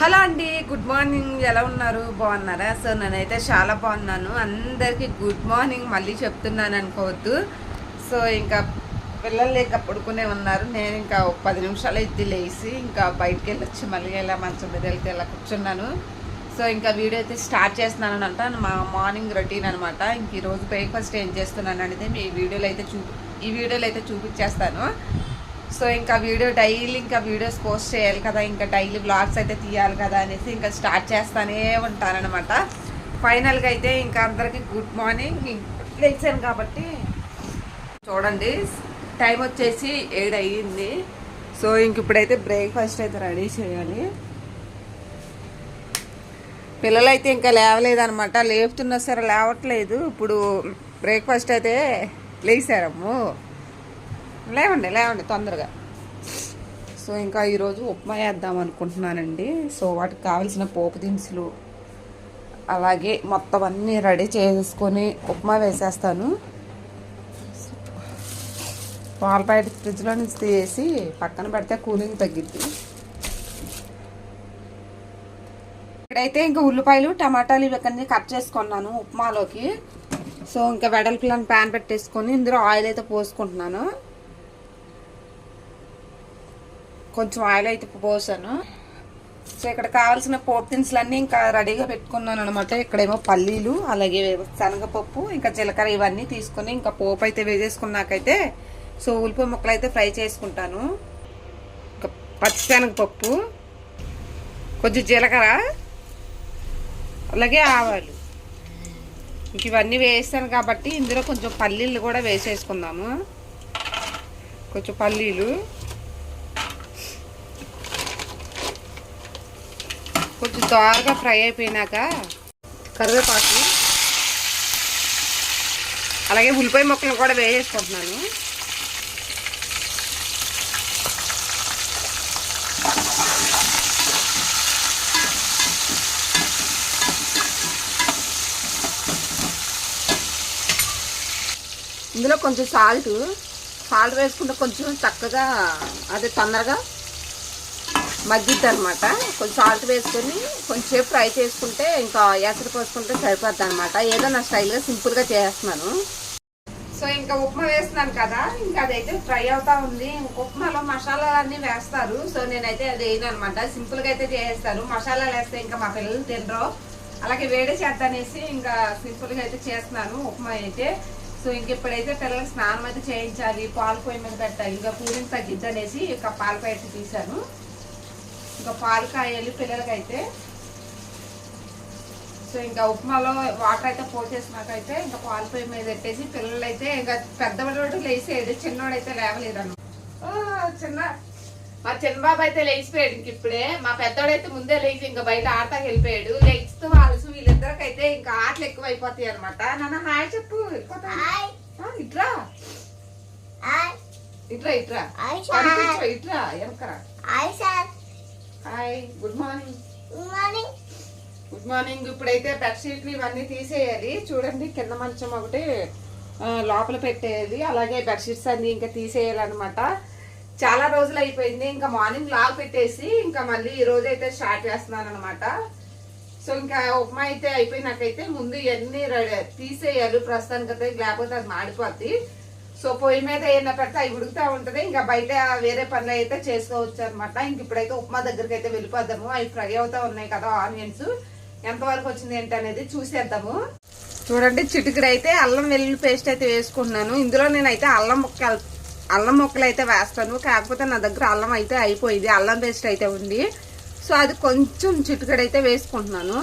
Hello అండి good morning. ఎలా ఉన్నారు? బాగున్నారా? సో నేనైతే చాలా బాగున్నాను. అందరికీ గుడ్ మార్నింగ్ మళ్ళీ చెప్తున్నాను అనుకోవద్దు. సో ఇంకా పిల్లలు లేక పడుకునే ఉన్నారు. నేను ఇంకా పది నిమిషాలు అయితే లేచి ఇంకా బయటికి వెళ్ళొచ్చి మళ్ళీ ఇలా మంచం మీద వెళ్తే ఇలా కూర్చున్నాను. సో ఇంకా వీడియో అయితే స్టార్ట్ చేస్తున్నాను అంట మా మార్నింగ్ రొటీన్ అనమాట ఇంక ఈరోజు బ్రేక్ఫాస్ట్ ఏం చేస్తున్నాను అనేది మీ వీడియోలో అయితే చూ ఈ వీడియోలో అయితే చూపించేస్తాను. సో ఇంకా వీడియో డైలీ ఇంకా వీడియోస్ పోస్ట్ చేయాలి కదా ఇంకా డైలీ బ్లాగ్స్ అయితే తీయాలి కదా అనేసి ఇంకా స్టార్ట్ చేస్తానే ఉంటానన్నమాట. ఫైనల్గా అయితే ఇంకా అందరికీ గుడ్ మార్నింగ్ లేచాను కాబట్టి చూడండి టైం వచ్చేసి ఏడు అయ్యింది. సో ఇంక ఇప్పుడైతే బ్రేక్ఫాస్ట్ అయితే రెడీ చేయాలి. పిల్లలైతే ఇంకా లేవలేదనమాట లేపుతున్నా సరే లేవట్లేదు. ఇప్పుడు బ్రేక్ఫాస్ట్ అయితే లేచారమ్ము. లేవండి లేవండి తొందరగా. సో ఇంకా ఈరోజు ఉప్మా వేద్దాం అనుకుంటున్నానండి. సో వాటికి కావాల్సిన పోపు దినుసులు అలాగే మొత్తం అన్నీ రెడీ చేసుకొని ఉప్మా వేసేస్తాను. పాల ప్యాకెట్ ఫ్రిడ్జ్లో నుంచి తీసి పక్కన పెడితే కూలింగ్ తగ్గిద్ది. ఇక్కడైతే ఇంకా ఉల్లిపాయలు టమాటాలు ఇవన్నీ కట్ చేసుకున్నాను ఉప్మాలోకి. సో ఇంకా వెడల్పులను ప్యాన్ పెట్టేసుకొని ఇందులో ఆయిల్ అయితే పోసుకుంటున్నాను. కొంచెం ఆయిల్ అయితే పోసాను. సో ఇక్కడ కావాల్సిన పోపు దినుసులన్నీ ఇంకా రెడీగా పెట్టుకున్నాను అనమాట ఇక్కడేమో పల్లీలు అలాగే శనగపప్పు ఇంకా జీలకర్ర ఇవన్నీ తీసుకొని ఇంకా పోపు అయితే వేసేసుకున్నాకైతే సో ఉల్లిపాయ ముక్కలు అయితే ఫ్రై చేసుకుంటాను. ఇంకా పచ్చిశనగపప్పు కొంచెం జీలకర్ర అలాగే ఆవాలు. ఇంక ఇవన్నీ వేస్తాను కాబట్టి ఇందులో కొంచెం పల్లీలు కూడా వేసేసుకుందాము. కొంచెం పల్లీలు కొంచెం దోరగా ఫ్రై అయిపోయినాక కరివేపాకు అలాగే ఉల్లిపాయ ముక్కలు కూడా వేసేసుకుంటున్నాను. ఇందులో కొంచెం సాల్ట్ సాల్ట్ వేసుకుంటే కొంచెం చక్కగా అదే తొందరగా మగ్గిద్ది అనమాట కొంచెం సాల్ట్ వేసుకొని కొంచెంసేపు ఫ్రై చేసుకుంటే ఇంకా ఎసరు పోసుకుంటే సరిపోద్ది అనమాట ఏదో నా స్టైల్గా సింపుల్గా చేస్తున్నాను. సో ఇంకా ఉప్మా వేస్తున్నాను కదా ఇంకా అదైతే ఫ్రై అవుతా ఉంది. ఉప్మాలో మసాలాలు అన్నీ వేస్తారు. సో నేనైతే అది వేయను అనమాట సింపుల్గా అయితే చేసేస్తాను మసాలాలు వేస్తే ఇంకా మా పిల్లలు తినరు. అలాగే వేడి చేద్దానేసి ఇంకా సింపుల్గా అయితే చేస్తున్నాను ఉప్మా అయితే. సో ఇంక ఇప్పుడైతే పిల్లలకి స్నానం అయితే చేయించాలి. పాలు పొయ్యి మీద పెట్టాలి. ఇంకా కూలింగ్ తగ్గిద్దనేసి ఇంకా పాలు అయితే తీశాను. ఇంకా పాలు కాయాలి పిల్లలకైతే. సో ఇంకా ఉప్మాలో వాటర్ అయితే పోసేసినాకైతే ఇంకా పాలు పొయ్యి మీద పెట్టేసి పిల్లలు అయితే ఇంకా పెద్దవాడు లేసేది చిన్నవాడు అయితే లేవలేదు అన్న చిన్న మా చిన్నబాబు అయితే లేచిపోయాడు ఇంక ఇప్పుడే. మా పెద్దోడు అయితే ముందే లేచి ఇంకా బయట ఆడతాకి వెళ్ళిపోయాడు. లేచిస్తూ అలసు వీళ్ళిద్దరికైతే ఇంకా ఆటలు ఎక్కువ అయిపోతాయి అనమాట నాన్న హాయ్ చెప్పు ఇట్రా. ఇట్రా ఇట్రా. ఇట్రా వెనకరా hi good morning. Good morning. Good morning. ఇప్పుడైతే బెడ్షీట్లు ఇవన్నీ తీసేయాలి. చూడండి కింద మంచం ఒకటి లోపల పెట్టేయాలి. అలాగే బెడ్షీట్స్ అన్ని ఇంకా తీసేయాలన్నమాట. చాలా రోజులు అయిపోయింది. ఇంకా మార్నింగ్ లాగ్ పెట్టేసి ఇంకా మళ్ళీ ఈ రోజు అయితే స్టార్ట్ చేస్తున్నాను అనమాట సో ఇంకా ఉప్మా అయితే అయిపోయినాకైతే ముందు ఇవన్నీ తీసేయాలి. ప్రస్తుతానికి అయితే లేకపోతే అది మాడిపోద్ది. సో పొయ్యి మీద ఏమైనా పెడితే అవి ఉడుకుతా ఉంటుంది. ఇంకా బయట వేరే పనులు అయితే చేసుకోవచ్చు అనమాట ఇంక ఇప్పుడైతే ఉప్మా దగ్గరికి అయితే వెళ్ళిపోద్దాము అవి ఫ్రై అవుతా ఉన్నాయి కదా ఆనియన్స్. ఎంతవరకు వచ్చింది ఏంటి అనేది చూసేద్దాము. చూడండి చిటికెడు అయితే అల్లం వెల్లుల్లి పేస్ట్ అయితే వేసుకుంటున్నాను. ఇందులో నేనైతే అల్లం ముక్క అల్లం ముక్కలు అయితే వేస్తాను. కాకపోతే నా దగ్గర అల్లం అయితే అయిపోయింది. అల్లం పేస్ట్ అయితే ఉంది. సో అది కొంచెం చిటికడైతే వేసుకుంటున్నాను.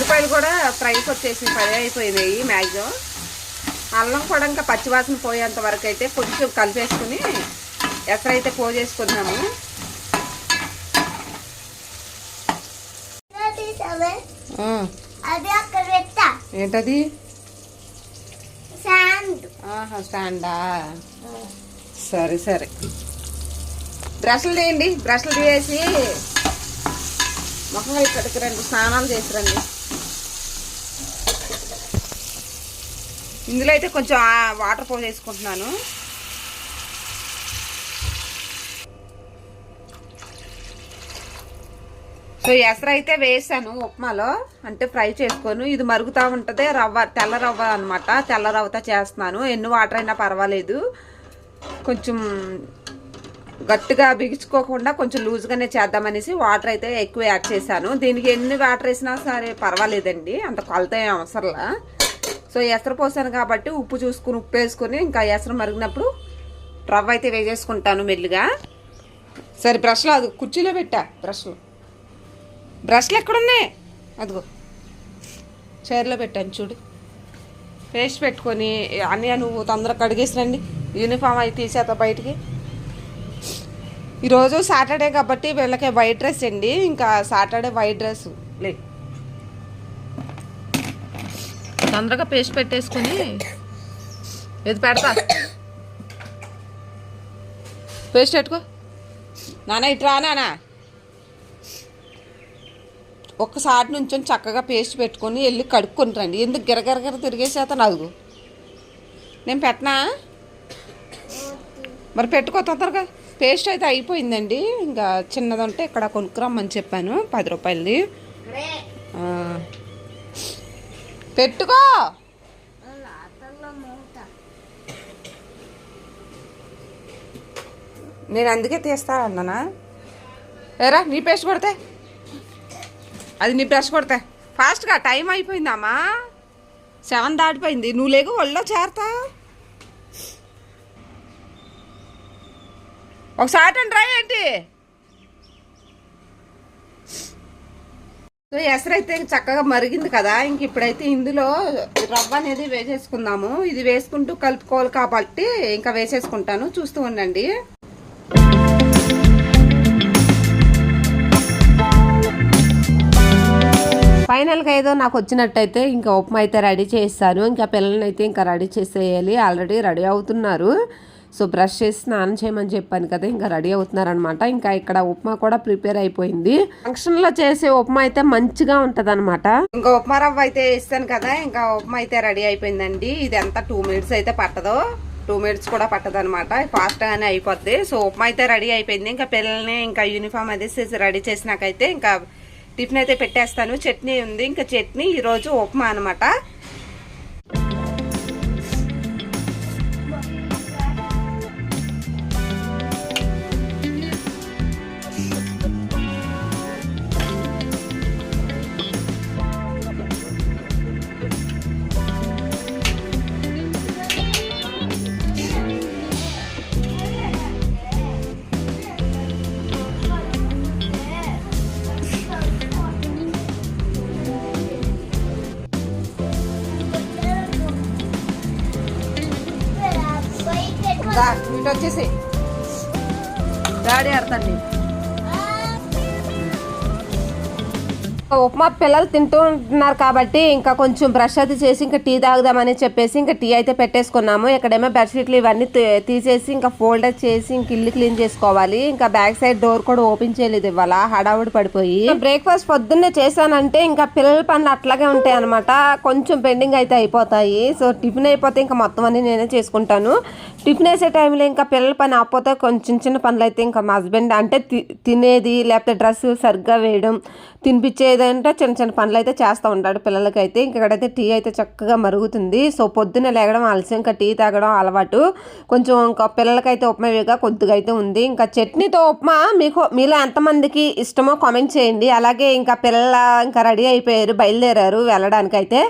ఉల్లిపాయలు కూడా ఫ్రైకి వచ్చేసి ఫ్రై అయిపోయినాయి మ్యాక్సిమం అల్లం కూడా ఇంకా పచ్చివాసన పోయేంత వరకు అయితే కొంచెం కలిపేసుకుని ఎక్కడైతే పెట్టా. ఏంటది? స్టాండా. సరే సరే. బ్రష్లు తీయండి. బ్రష్లు తీసేసి ముఖం ఇక్కడికి రండి స్నానాలు చేసి రండి ఇందులో అయితే కొంచెం వాటర్ పోసేసుకుంటున్నాను సో ఎసరు అయితే వేసాను ఉప్మాలో. అంటే ఫ్రై చేసుకోను. ఇది మరుగుతూ ఉంటుంది రవ్వ తెల్ల రవ్వ అనమాట తెల్ల రవ్వతో చేస్తున్నాను. ఎన్ని వాటర్ అయినా పర్వాలేదు. కొంచెం గట్టిగా బిగుచుకోకుండా కొంచెం లూజ్గానే చేద్దామనేసి వాటర్ అయితే ఎక్కువ యాడ్ చేశాను. దీనికి ఎన్ని వాటర్ వేసినా సరే పర్వాలేదండి. అంత కొలత అవసరంలా. సో ఎసరు పోసాను కాబట్టి ఉప్పు చూసుకుని ఉప్పు వేసుకొని ఇంకా ఎసరు మరిగినప్పుడు రవ్వ అయితే వేసేసుకుంటాను మెల్లిగా. సరే బ్రష్లో అది కుర్చీలో పెట్టా బ్రష్లు. బ్రష్లు ఎక్కడున్నాయి? అదిగో చైర్లో పెట్టాను చూడు. పేస్ట్ పెట్టుకొని అన్నయ్య నువ్వు తొందరగా కడిగేసి రండి. యూనిఫామ్ అవి తీసేత బయటికి. ఈరోజు సాటర్డే కాబట్టి వీళ్ళకి వైట్ డ్రెస్ అండి. ఇంకా సాటర్డే వైట్ డ్రెస్ లే. తొందరగా పేస్ట్ పెట్టేసుకొని ఇది పెడతా. పేస్ట్ పెట్టుకో. నాన్న ఇట్రా నానా. ఒక్కసారి నుంచి చక్కగా పేస్ట్ పెట్టుకొని వెళ్ళి కడుక్కొని రండి. ఎందుకు గిరగిరగిర తిరిగేసేత అదుగు నేను పెట్టనా? మరి పెట్టుకో తొందరగా. పేస్ట్ అయితే అయిపోయిందండి. ఇంకా చిన్నదంటే ఇక్కడ కొనుక్కురమ్మని చెప్పాను. పది రూపాయలది. పెట్టుకో. నేను అందుకే తీస్తా అన్నానా? ఏరా నీ పేస్ట్ కొడితే. అది నీ బ్రష్ కొడితే. ఫాస్ట్గా టైం అయిపోయిందమ్మా సెవెన్ దాటిపోయింది. నువ్వు లేకు ఒళ్ళో చేరతా. ఒకసారి రా ఏంటి? సో ఎసరైతే చక్కగా మరిగింది కదా. ఇంక ఇప్పుడైతే ఇందులో రవ్వ అనేది వేసేసుకుందాము. ఇది వేసుకుంటూ కలుపుకోవాలి కాబట్టి ఇంకా వేసేసుకుంటాను. చూస్తూ ఉండండి. ఫైనల్గా ఏదో నాకు వచ్చినట్టయితే ఇంకా ఉప్మా అయితే రెడీ చేస్తాను ఇంకా పిల్లల్ని అయితే ఇంకా రెడీ చేసేయాలి. ఆల్రెడీ రెడీ అవుతున్నారు. సో బ్రష్ చేసి స్నానం చేయమని చెప్పాను కదా ఇంకా రెడీ అవుతున్నారనమాట. ఇంకా ఇక్కడ ఉప్మా కూడా ప్రిపేర్ అయిపోయింది. ఫంక్షన్లో చేసే ఉప్మా అయితే మంచిగా ఉంటుంది అనమాట ఇంకా ఉప్మా రవ్వ అయితే వేస్తాను కదా ఇంకా ఉప్మా అయితే రెడీ అయిపోయిందండి. ఇది ఎంత? టూ మినిట్స్ అయితే పట్టదు. టూ మినిట్స్ కూడా పట్టదు అనమాట ఫాస్ట్ గానే అయిపోద్ది. సో ఉప్మా అయితే రెడీ అయిపోయింది. ఇంకా పిల్లల్ని ఇంకా యూనిఫామ్ అది రెడీ చేసినాకైతే ఇంకా టిఫిన్ అయితే పెట్టేస్తాను. చట్నీ ఉంది. ఇంకా చట్నీ ఈరోజు ఉప్మా అనమాట. దా, ఇటు వచ్చేసి డాడీ ఆడతాండి ఉప్మా పిల్లలు తింటూ ఉంటున్నారు కాబట్టి ఇంకా కొంచెం బ్రష్ అది చేసి ఇంకా టీ తాగుదామని చెప్పేసి ఇంకా టీ అయితే పెట్టేసుకున్నాము. ఇక్కడేమో బెడ్షీట్లు ఇవన్నీ తీసేసి ఇంకా ఫోల్డర్ చేసి ఇంక ఇల్లు క్లీన్ చేసుకోవాలి. ఇంకా బ్యాక్ సైడ్ డోర్ కూడా ఓపెన్ చేయలేదు ఇవాళ. హడావుడి పడిపోయి. బ్రేక్ఫాస్ట్ పొద్దున్నే చేశానంటే ఇంకా పిల్లల పనులు అట్లాగే ఉంటాయి అనమాట కొంచెం పెండింగ్ అయితే అయిపోతాయి. సో టిఫిన్ అయిపోతే ఇంకా మొత్తం అన్ని నేనే చేసుకుంటాను. టిఫిన్ వేసే టైంలో ఇంకా పిల్లల పని ఆపోతే కొంచెం చిన్న పనులు అయితే ఇంకా మా హస్బెండ్ అంటే తి- తినేది లేకపోతే డ్రెస్ సరిగ్గా వేయడం తినిపించేది అంటే చిన్న చిన్న పనులు అయితే చేస్తూ ఉంటాడు పిల్లలకైతే. ఇంక ఇక్కడైతే టీ అయితే చక్కగా మరుగుతుంది. సో పొద్దున్న లేగడం ఆలస్యం ఇంకా టీ తాగడం అలవాటు. కొంచెం ఇంకా పిల్లలకైతే ఉప్మా వేగా కొద్దిగా అయితే ఉంది. ఇంకా చట్నీతో ఉప్మా మీకు మీలో ఎంతమందికి ఇష్టమో కామెంట్ చేయండి. అలాగే ఇంకా పిల్లల ఇంకా రెడీ అయిపోయారు బయలుదేరారు వెళ్ళడానికైతే.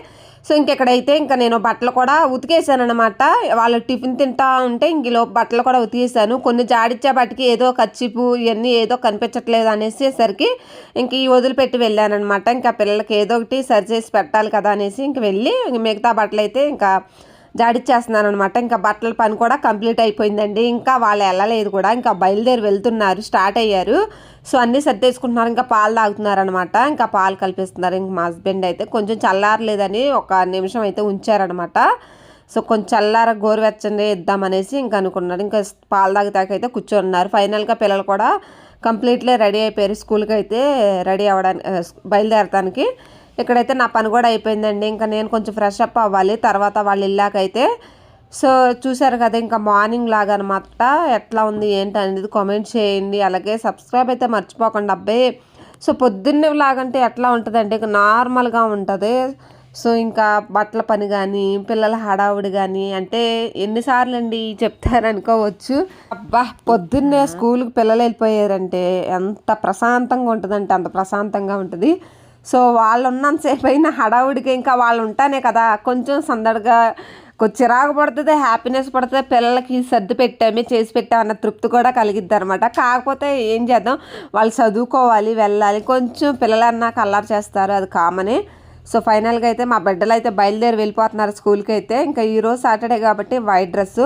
సో ఇంకెక్కడైతే ఇంకా నేను బట్టలు కూడా ఉతికేసాను అనమాట వాళ్ళు టిఫిన్ తింటా ఉంటే ఇంక బట్టలు కూడా ఉతికేసాను. కొన్ని జాడిచ్చే బట్టికి ఏదో కచ్చిపు ఇవన్నీ ఏదో కనిపించట్లేదు అనేసేసరికి ఇంక ఈ వదిలిపెట్టి వెళ్ళాను అనమాట ఇంకా పిల్లలకి ఏదో ఒకటి సరి చేసి పెట్టాలి కదా అనేసి ఇంక వెళ్ళి మిగతా బట్టలు అయితే ఇంకా జాడిచ్చేస్తున్నాను అనమాట ఇంకా బట్టల పని కూడా కంప్లీట్ అయిపోయిందండి. ఇంకా వాళ్ళు వెళ్ళలేదు కూడా. ఇంకా బయలుదేరి వెళ్తున్నారు. స్టార్ట్ అయ్యారు. సో అన్నీ సర్దేసుకుంటున్నారు. ఇంకా పాలు తాగుతున్నారు అనమాట ఇంకా పాలు కల్పిస్తున్నారు. ఇంక మా హస్బెండ్ అయితే కొంచెం చల్లారలేదని ఒక నిమిషం అయితే ఉంచారనమాట. సో కొంచెం చల్లార గోరువెచ్చని ఇద్దామనేసి ఇంకా అనుకున్నారు. ఇంకా పాలు తాగితాకైతే కూర్చొన్నారు. ఫైనల్గా పిల్లలు కూడా కంప్లీట్లీ రెడీ అయిపోయారు. స్కూల్కి అయితే రెడీ అవ్వడానికి బయలుదేరటానికి. ఇక్కడైతే నా పని కూడా అయిపోయిందండి. ఇంకా నేను కొంచెం ఫ్రెష్ అప్ అవ్వాలి. తర్వాత వాళ్ళు ఇల్లాకైతే. సో చూసారు కదా ఇంకా మార్నింగ్ లాగా అనమాట ఎట్లా ఉంది ఏంటి అనేది కామెంట్ చేయండి. అలాగే సబ్స్క్రైబ్ అయితే మర్చిపోకండి అబ్బాయి సో పొద్దున్నే లాగంటే ఎట్లా ఉంటుందంటే ఇక నార్మల్గా ఉంటుంది. సో ఇంకా బట్టల పని కానీ పిల్లల హడావుడి కానీ అంటే ఎన్నిసార్లు అండి చెప్తారనుకోవచ్చు అబ్బా పొద్దున్నే స్కూల్కి పిల్లలు వెళ్ళిపోయారంటే ఎంత ప్రశాంతంగా ఉంటుందంటే అంత ప్రశాంతంగా ఉంటుంది. సో వాళ్ళు ఉన్నంతసేపు అయినా హడావుడికి ఇంకా వాళ్ళు ఉంటానే కదా. కొంచెం సందడిగా చిరాకు పడుతుంది హ్యాపీనెస్ పడుతుంది పిల్లలకి సర్ది పెట్టామే చేసి పెట్టామన్న తృప్తి కూడా కలిగిద్ది అనమాట కాకపోతే ఏం చేద్దాం వాళ్ళు చదువుకోవాలి వెళ్ళాలి. కొంచెం పిల్లలన్నా అన్నాక అల్లరి చేస్తారు అది కామనే. సో ఫైనల్గా అయితే మా బిడ్డలు అయితే బయలుదేరి వెళ్ళిపోతున్నారు స్కూల్కి అయితే. ఇంకా ఈరోజు సాటర్డే కాబట్టి వైట్ డ్రెస్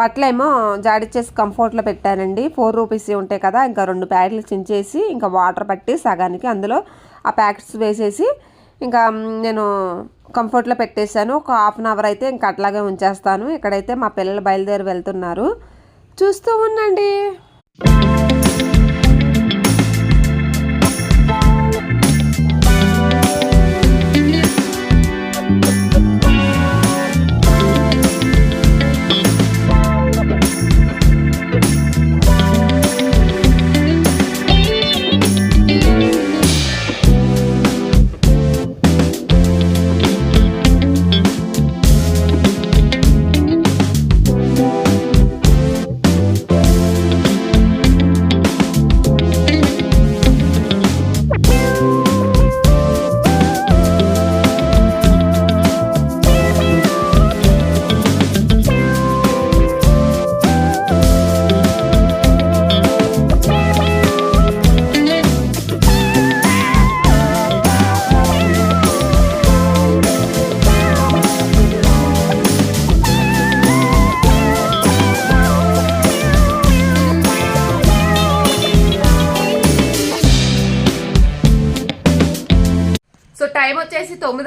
బట్టలేమో జాడిచ్చేసి కంఫర్ట్లో పెట్టానండి. ఫోర్ రూపీస్ ఉంటాయి కదా ఇంకా రెండు ప్యాకెట్లు చించేసి ఇంకా వాటర్ పట్టి సగానికి అందులో ఆ ప్యాకెట్స్ వేసేసి ఇంకా నేను కంఫర్ట్లో పెట్టేశాను. ఒక హాఫ్ అన్ అవర్ అయితే ఇంకా అట్లాగే ఉంచేస్తాను. ఇక్కడైతే మా పిల్లలు బయలుదేరి వెళ్తున్నారు. చూస్తూ ఉండండి.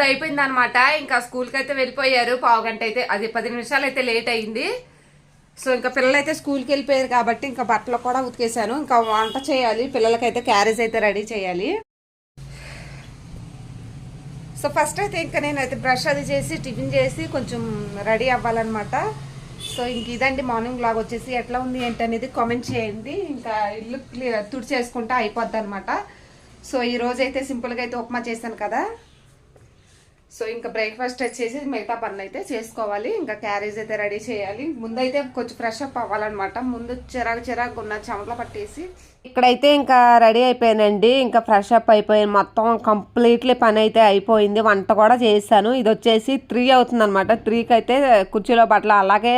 ఇప్పుడు అయిపోయింది అనమాట ఇంకా స్కూల్కి అయితే వెళ్ళిపోయారు. పావు గంట అయితే అది పది నిమిషాలు అయితే లేట్ అయింది. సో ఇంకా పిల్లలు అయితే స్కూల్కి వెళ్ళిపోయారు కాబట్టి ఇంకా బట్టలు కూడా ఉతికేసాను ఇంకా వంట చేయాలి. పిల్లలకైతే క్యారేజ్ అయితే రెడీ చేయాలి. సో ఫస్ట్ అయితే ఇంకా నేనైతే బ్రష్ అది చేసి టిఫిన్ చేసి కొంచెం రెడీ అవ్వాలన్నమాట. సో ఇంక ఇదండి మార్నింగ్ బ్లాగ్ వచ్చేసి ఎట్లా ఉంది ఏంటి అనేది కామెంట్ చేయండి. ఇంకా ఇల్లు క్లియర్ తుడిచేసుకుంటే అయిపోద్ది అనమాట సో ఈ రోజైతే సింపుల్గా అయితే ఉప్మా చేశాను కదా. సో ఇంకా బ్రేక్ఫాస్ట్ వచ్చేసి మిగతా పనులు అయితే చేసుకోవాలి. ఇంకా క్యారేజ్ అయితే రెడీ చేయాలి. ముందైతే కొంచెం ఫ్రెష్ అప్ అవ్వాలన్నమాట. ముందు చిరాకు చిరాకు ఉన్న చెమటలు పట్టేసి ఇక్కడైతే ఇంకా రెడీ అయిపోయానండి. ఇంకా ఫ్రెష్ అప్ అయిపోయాను. మొత్తం కంప్లీట్లీ పని అయితే అయిపోయింది. వంట కూడా చేశాను. ఇది వచ్చేసి త్రీ అవుతుంది అనమాట త్రీకి అయితే కుర్చీలో బట్టలు అలాగే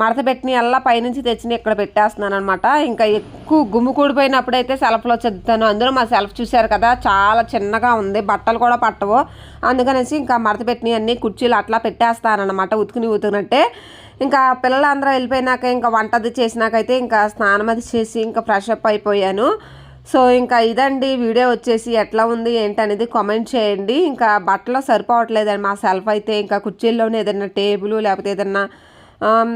మడత పెట్టిన అలా పైనుంచి తెచ్చిన ఇక్కడ పెట్టేస్తున్నాను అనమాట ఇంకా ఎక్కువ గుమ్ము కూడిపోయినప్పుడు అయితే సెల్ఫ్లో చదువుతాను. అందులో మా సెల్ఫ్ చూశారు కదా చాలా చిన్నగా ఉంది. బట్టలు కూడా పట్టవు. అందుకనేసి ఇంకా మడత పెట్టినవి అన్ని కుర్చీలు అట్లా పెట్టేస్తానమాట ఉతుకుని ఉతుకునట్టే ఇంకా పిల్లలందరూ వెళ్ళిపోయినాక ఇంకా వంట అది చేసినాకైతే ఇంకా స్నానం అది చేసి ఇంకా ఫ్రెష్ అప్ అయిపోయాను. సో ఇంకా ఇదండి వీడియో వచ్చేసి ఎట్లా ఉంది ఏంటనేది కామెంట్ చేయండి. ఇంకా బట్టలు సరిపోవట్లేదండి మా సెల్ఫ్ అయితే. ఇంకా కుర్చీల్లోనే ఏదైనా టేబుల్ లేకపోతే ఏదైనా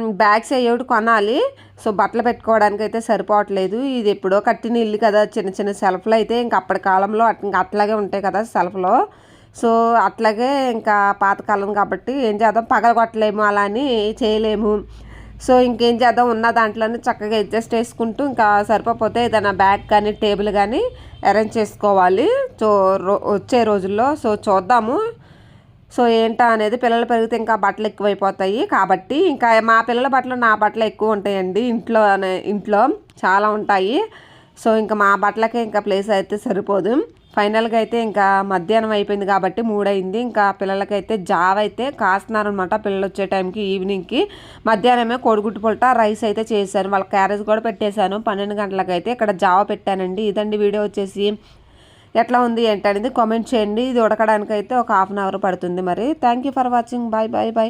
బ్యాగ్స్ అయ్యేవి కొనాలి. సో బట్టలు పెట్టుకోవడానికి అయితే సరిపోవట్లేదు. ఇది ఎప్పుడో కట్టిన ఇల్లు కదా చిన్న చిన్న సెల్ఫ్లు అయితే. ఇంకా అప్పటి కాలంలో అట్- ఇంకా అట్లాగే ఉంటాయి కదా సెల్ఫ్లో సో అట్లాగే ఇంకా పాతకాలం కాబట్టి ఏం చేద్దాం? పగలగొట్టలేము అలా అని చేయలేము. సో ఇంకేం చేద్దాం? ఉన్న దాంట్లోనే చక్కగా అడ్జస్ట్ చేసుకుంటూ ఇంకా సరిపోతే ఏదైనా బ్యాగ్ కానీ టేబుల్ కానీ అరేంజ్ చేసుకోవాలి. సో రో- వచ్చే రోజుల్లో సో చూద్దాము. సో ఏంటా అనేది పిల్లలు పెరిగితే ఇంకా బట్టలు ఎక్కువైపోతాయి కాబట్టి ఇంకా మా పిల్లల బట్టలు నా బట్టలు ఎక్కువ ఉంటాయండి. ఇంట్లో ఇంట్లో చాలా ఉంటాయి. సో ఇంకా మా బట్టలకే ఇంకా ప్లేస్ అయితే సరిపోదు. ఫైనల్గా అయితే ఇంకా మధ్యాహ్నం అయిపోయింది కాబట్టి మూడైంది ఇంకా పిల్లలకైతే జావ అయితే కాస్తున్నారనమాట పిల్లలు వచ్చే టైంకి ఈవినింగ్కి. మధ్యాహ్నమే కోడిగుడ్డు పొలట రైస్ అయితే చేశాను వాళ్ళ క్యారేజ్ కూడా పెట్టేశాను. పన్నెండు గంటలకైతే ఇక్కడ జావ పెట్టానండి. ఇదండి వీడియో వచ్చేసి. ఎట్లా ఉంది ఏంటనేది కామెంట్ చేయండి. ఇది ఉడకడానికి అయితే ఒక హాఫ్ అన్ అవర్ పడుతుంది మరి. Thank you for watching. Bye bye bye.